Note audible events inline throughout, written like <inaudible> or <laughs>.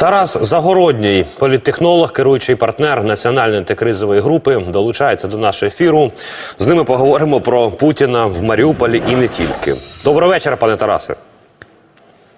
Тарас Загородній, політтехнолог, керуючий партнер національної антикризової групи, долучається до нашого ефіру. З ними поговоримо про Путіна в Маріуполі і не тільки. Доброго вечора, пане Тарасе.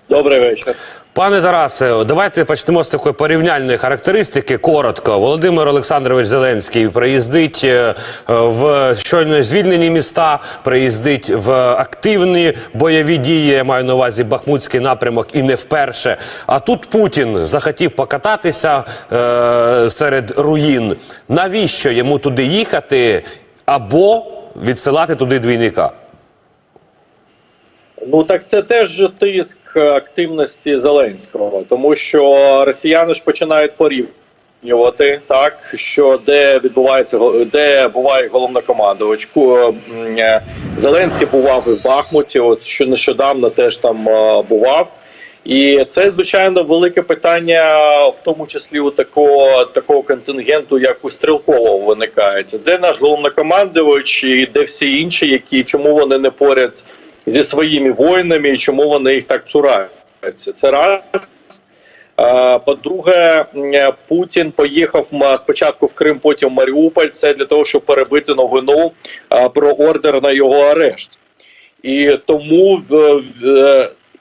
Добрий вечір. Пане Тарасе, давайте почнемо з такої порівняльної характеристики. Коротко, Володимир Олександрович Зеленський приїздить е, в щойно звільнені міста, приїздить в активні бойові дії. Я маю на увазі Бахмутський напрямок і не вперше. А тут Путін захотів покататися е, серед руїн. Навіщо йому туди їхати або відсилати туди двійника? Ну так це теж тиск активності Зеленського, тому що росіяни ж починають порівнювати так, що де відбувається де буває головнокомандувач. Ку- е, Зеленський бував і в Бахмуті. От що нещодавно теж там е, бував. І це звичайно велике питання, в тому числі у такого такого контингенту, як у стрілкового виникає. Де наш головнокомандувач і де всі інші, які чому вони не поряд зі своїми воїнами, і чому вони їх так цураються? Це раз. Е, По-друге, Путін поїхав спочатку в Крим, потім в Маріуполь. Це для того, щоб перебити новину е, про ордер на його арешт. І тому в-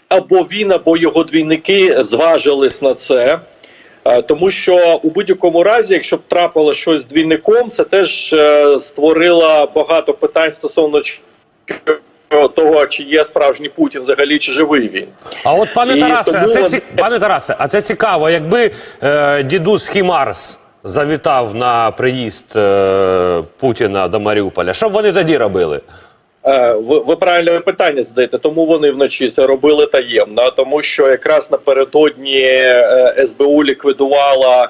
або він, або його двійники зважились на це. Е, Тому що у будь-якому разі, якщо б трапило щось з двійником, це теж е, створило багато питань стосовно того, чи є справжній Путін взагалі, чи живий він. А от пане І Тарасе, а це ці... пане Тарасе, а це цікаво, якби е, дідусь Хімарс завітав на приїзд е, Путіна до Маріуполя, що б вони тоді робили? Е, Ви, ви правильне питання задаєте, тому вони вночі це робили таємно, тому що якраз напередодні е, СБУ ліквідувала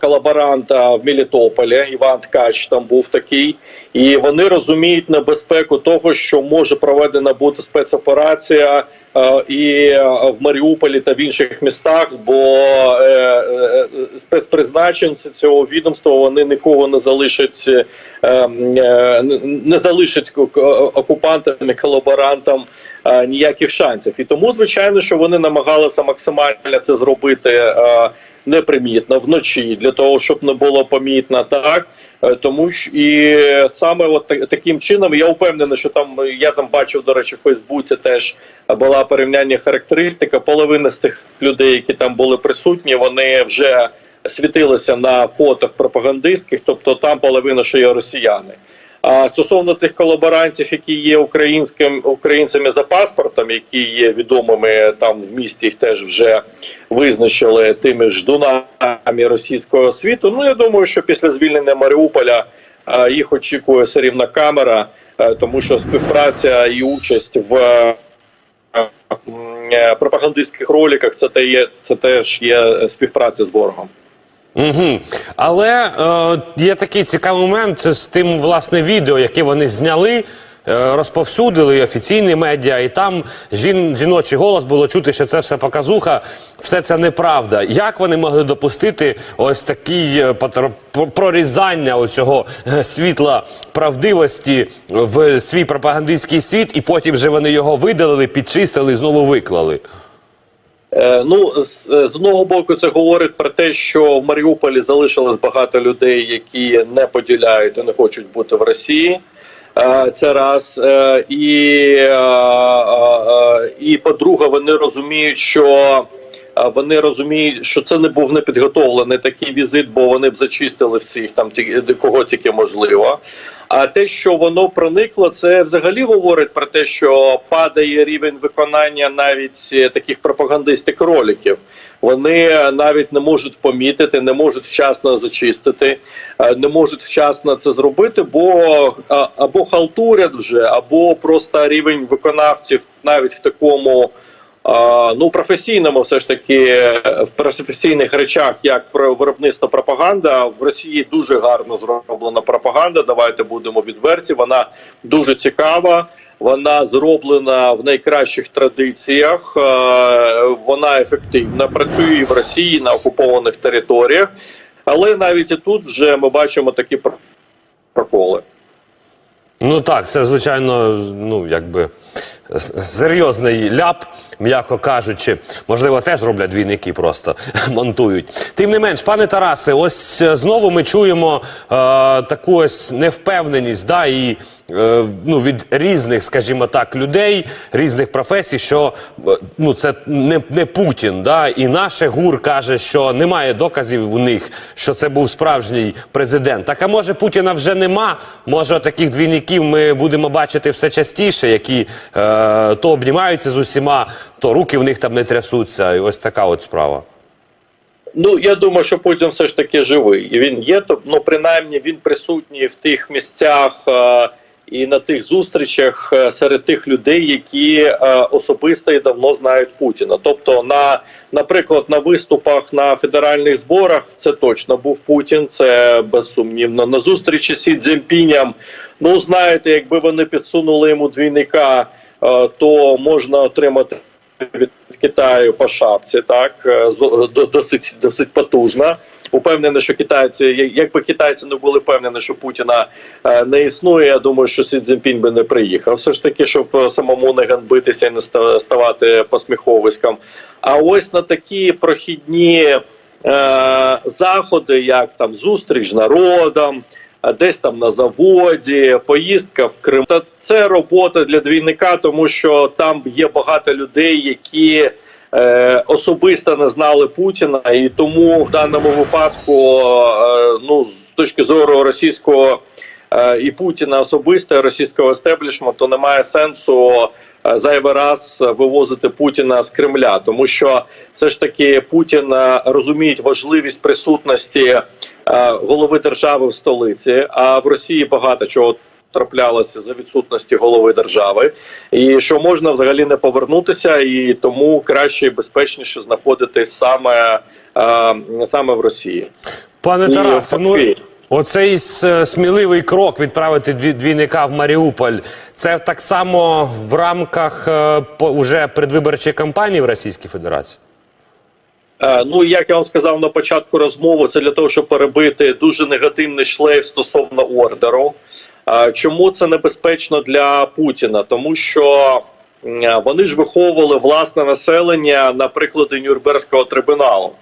колаборанта в Мелітополі. Іван Ткач там був такий, і вони розуміють небезпеку того, що може проведена бути спецоперація е, і е, в Маріуполі та в інших містах, бо е, е, спецпризначенці цього відомства вони нікого не залишать, е, е, не залишать ку- ку- окупантам і колаборантам е, ніяких шансів. І тому, звичайно, що вони намагалися максимально це зробити. Е, Непримітно вночі для того, щоб не було помітно, так Е, тому що і саме от таким чином я впевнений, що там я там бачив, до речі, в Фейсбуці теж була порівняння характеристика. Половина з тих людей, які там були присутні, вони вже світилися на фотах пропагандистських, тобто там половина, що є росіяни. А стосовно тих колаборантів, які є українським українцями за паспортом, які є відомими там в місті, їх теж вже визначили тими ж дунами російського світу. Ну я думаю, що після звільнення Маріуполя їх очікує все камера, е, тому що співпраця і участь в е, пропагандистських роликах це те є це теж є співпраця з ворогом. Угу. Але е, є такий цікавий момент з тим власне відео, яке вони зняли. е, Розповсюдили офіційні медіа, і там жін, жіночий голос було чути, що це все показуха, все це неправда. Як вони могли допустити ось такий е, прорізання оцього е, світла правдивості в свій пропагандистський світ, і потім же вони його видалили, підчистили і знову виклали? Е, Ну, з, з одного боку, це говорить про те, що в Маріуполі залишилось багато людей, які не поділяють і не хочуть бути в Росії. Е, Це раз. Е, І, е, е, і по-друге, вони розуміють, що е, вони розуміють, що це не був непідготовлений такий візит, бо вони б зачистили всіх там ті- кого тільки можливо. А те, що воно проникло, це взагалі говорить про те, що падає рівень виконання навіть е, таких пропагандистик роликів. Вони навіть не можуть помітити, не можуть вчасно зачистити, е, не можуть вчасно це зробити, бо або халтурять вже, або просто рівень виконавців навіть в такому. Ну, професійному, все ж таки, в професійних речах, як про виробництво пропаганда, в Росії дуже гарно зроблена пропаганда. Давайте будемо відверті. Вона дуже цікава. Вона зроблена в найкращих традиціях. Вона ефективна. Працює і в Росії на окупованих територіях, але навіть і тут вже ми бачимо такі проколи. Ну так, це звичайно, ну якби серйозний ляп, м'яко кажучи. Можливо, теж роблять двійники, просто <laughs> монтують. Тим не менш, пане Тарасе, ось е, знову ми чуємо е, таку ось невпевненість, да, і ну, від різних, скажімо так, людей, різних професій, що е, ну, це не, не Путін. Да? І наш ГУР каже, що немає доказів у них, що це був справжній президент. Так а може Путіна вже нема? Може, таких двійників ми будемо бачити все частіше, які е, то обнімаються з усіма, то руки в них там не трясуться. І ось така от справа. Ну я думаю, що Путін все ж таки живий. Він є, ну принаймні він присутній в тих місцях е, і на тих зустрічах е, серед тих людей, які е, особисто і давно знають Путіна. Тобто, на наприклад, на виступах на федеральних зборах це точно був Путін, це безсумнівно. На зустрічі з Сі Цзіньпіням, ну знаєте, якби вони підсунули йому двійника, е, то можна отримати від Китаю по шапці, так до- досить досить потужна. Упевнений, що китайці, якби китайці не були впевнені, що Путіна е, не існує. Я думаю, що Сі Цзіньпінь би не приїхав. Все ж таки, щоб е, самому не ганбитися і не ста- ставати посміховиськом. А ось на такі прохідні е, заходи, як там зустріч народом, десь там на заводі, поїздка в Крим. Та це робота для двійника, тому що там є багато людей, які е, особисто не знали Путіна, і тому в даному випадку, е, ну з точки зору російського е, і Путіна особисто і російського естеблішменту, немає сенсу. Зайвий раз вивозити Путіна з Кремля, тому що все ж таки Путін розуміє важливість присутності голови держави в столиці. А в Росії багато чого траплялося за відсутності голови держави, і що можна взагалі не повернутися, і тому краще і безпечніше знаходитись саме, е, саме в Росії. Пане Тарасе, ну оцей сміливий крок відправити дві- двійника в Маріуполь. Це так само в рамках е, уже предвиборчої кампанії в Російській Федерації. Е, Ну, як я вам сказав на початку розмови, це для того, щоб перебити дуже негативний шлейф стосовно ордеру. Чому це небезпечно для Путіна? Тому що вони ж виховували власне населення на прикладі Нюрнберзького трибуналу.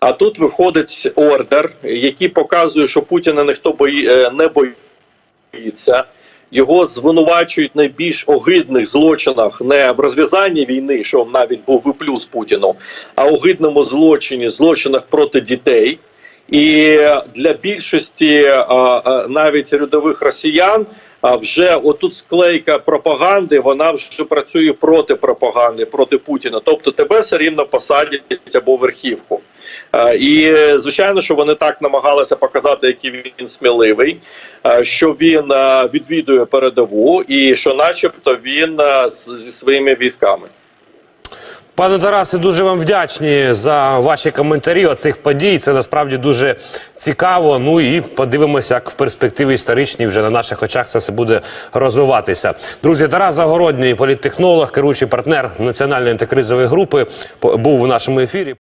А тут виходить ордер, який показує, що Путіна ніхто бої... е, не боїться. Його звинувачують найбільш огидних злочинах не в розв'язанні війни, що навіть був би плюс Путіну, а огидному злочині, злочинах проти дітей. І для більшості а, а, навіть рядових росіян а, вже отут склейка пропаганди, вона вже працює проти пропаганди, проти Путіна. Тобто тебе все рівно посадять або верхівку. Е, І е, звичайно, що вони так намагалися показати, який він сміливий, е, що він е, відвідує передову, і що, начебто, він е, зі своїми військами. Пане Тарасе, дуже вам вдячні за ваші коментарі оцих подій. Це насправді дуже цікаво. Ну і подивимося, як в перспективі історичній вже на наших очах це все буде розвиватися. Друзі, Тарас Загородній, політтехнолог, керуючий партнер національної антикризової групи, був у нашому ефірі.